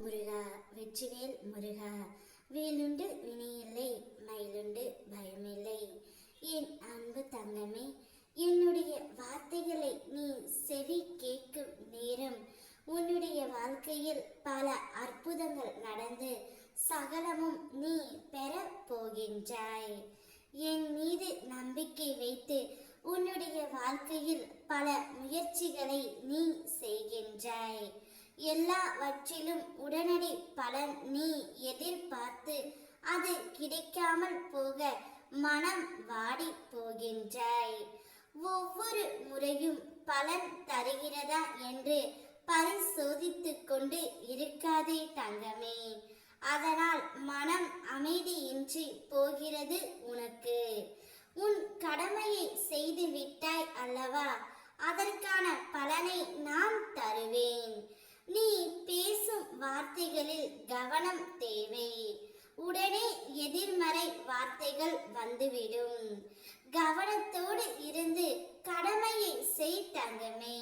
முருகா வெற்றிவேல் முருகா. வேலுண்டு வினையில்லை மயிலுண்டு பயமில்லை. என் அன்பு தங்கமே என்னுடைய வார்த்தைகளை நீ செவி கேட்கும் நேரம் உன்னுடைய வாழ்க்கையில் பல அற்புதங்கள் நடந்து சகலமும் நீ பெற போகின்றாய். என் மீது நம்பிக்கை வைத்து உன்னுடைய வாழ்க்கையில் பல முயற்சிகளை நீ செய்கின்றாய். எல்லாவற்றிலும் உடனடி பலன் நீ எதிர்பார்த்து அது கிடைக்காமல் போக மனம் வாடி போகின்றாய். ஒவ்வொரு முறையும் பலன் தருகிறதா என்று பரிசோதித்து கொண்டு இருக்காதே தங்கமே. அதனால் மனம் அமைதியின்றி போகிறது உனக்கு. உன் கடமையை செய்து விட்டாய் அல்லவா? அதற்கான பலனை நான் தருவேன். நீ பேசும் வார்த்தைகளில் கவனம் தேவை. உடனே எதிர்மறை வார்த்தைகள் வந்துவிடும். கவனத்தோடு இருந்து கடமையை செய் தங்கமே.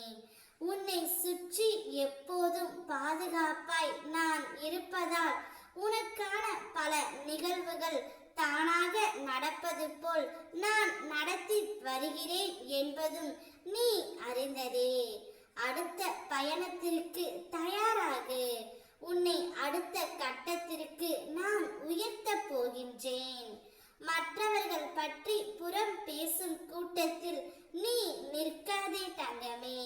உன்னை சுற்றி எப்போதும் பாதுகாப்பாய் நான் இருப்பதால் உனக்கான பல நிகழ்வுகள் தானாக நடப்பது போல் நான் நடத்தி வருகிறேன் என்பதும் நீ அறிந்ததே. அடுத்த பயணத்திற்கு தயாராகு. உன்னை அடுத்த கட்டத்திற்கு நான் உயர்த்த போகின்றேன். மற்றவர்கள் பற்றி புறம் பேசும் கூட்டத்தில் நீ நிற்காதே தங்கமே.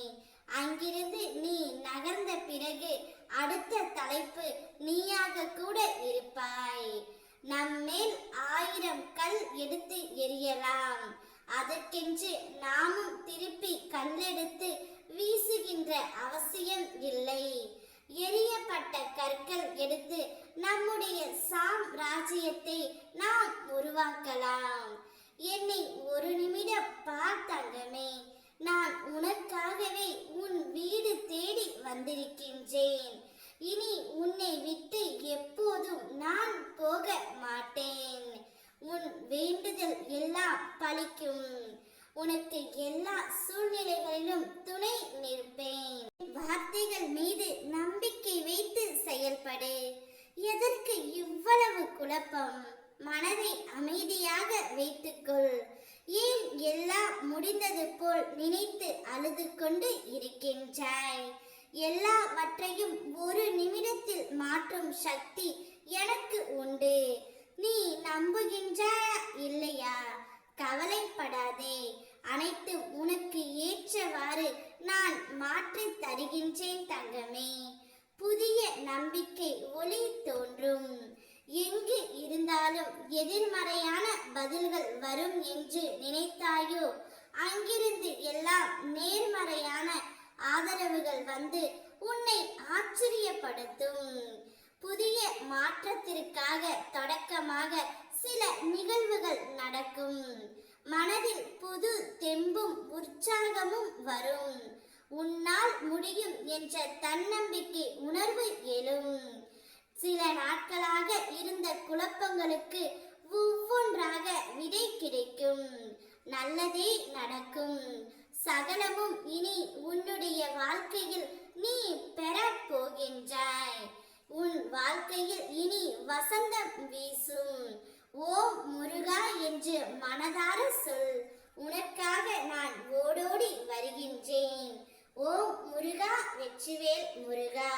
அங்கிருந்து நீ நகர்ந்த பிறகு அடுத்த தலைப்பு நீயாக கூட இருப்பாய். நம்மேல் ஆயிரம் கல் எடுத்து எரியலாம் அதற்கென்று நாமும் திருப்பி கல்லெடுத்து வீசுகின்ற அவசியம் இல்லை. எரியப்பட்ட கற்கள் எடுத்து நம்முடைய சாம்ராஜ்யத்தை நாம் உருவாக்கலாம். என்னை ஒரு நிமிடம் பார் தங்கமே நான் உனக்காகவே உன் வீடு தேடி வந்திருக்கின்றேன் இனி உன்னை விட்டு எப்போதும் நான் போக மாட்டேன் உன் வேண்டுதல் எல்லாம் பலிக்கும் உனக்கு எல்லா சூழ்நிலைகளிலும் துணை நிற்பேன். வார்த்தைகள் மீது நம்பிக்கை வைத்து செயல்படு. எதற்கு இவ்வளவு குழப்பம்? மனதை அமைதியாக வைத்துக்கொள். ஏன் எல்லாம் முடிந்தது போல் நினைத்து அழுது கொண்டு இருக்கின்றாய்? எல்லாவற்றையும் ஒரு நிமிடத்தில் மாற்றும் சக்தி எனக்கு உண்டு. நீ நம்புகின்றாய்? கவலைப்படாதே. அனைத்து உனக்கு ஏற்றவாறு நான் மாற்றி தருகின்றேன் தங்கமே. புதிய நம்பிக்கை ஒளி தோன்றும். எங்கு இருந்தாலும் எதிர்மறையான பதில்கள் வரும் என்று நினைத்தாயோ? அங்கிருந்து எல்லாம் நேர்மறையான ஆதரவுகள் வந்து உன்னை ஆச்சரியப்படுத்தும். புதிய மாற்றத்திற்காக தொடக்கமாக சில நிகழ்வுகள் நடக்கும். மனதில் புது தெம்பும் உற்சாகமும் வரும். உன்னால் முடியும் என்ற தன்னம்பிக்கை உணர்வு எழும். சில நாட்களாக இருந்த குழப்பங்களுக்கு ஒவ்வொன்றாக விடை கிடைக்கும். நல்லதே நடக்கும். சகலமும் இனி உன்னுடைய வாழ்க்கையில் நீ பெற போகின்றாய். உன் வாழ்க்கையில் இனி வசந்தம் வீசும். ஓ முருகா என்று மனதார சொல். உனக்காக நான் ஓடோடி வருகின்றேன். ஓ முருகா வெற்றிவேல் முருகா.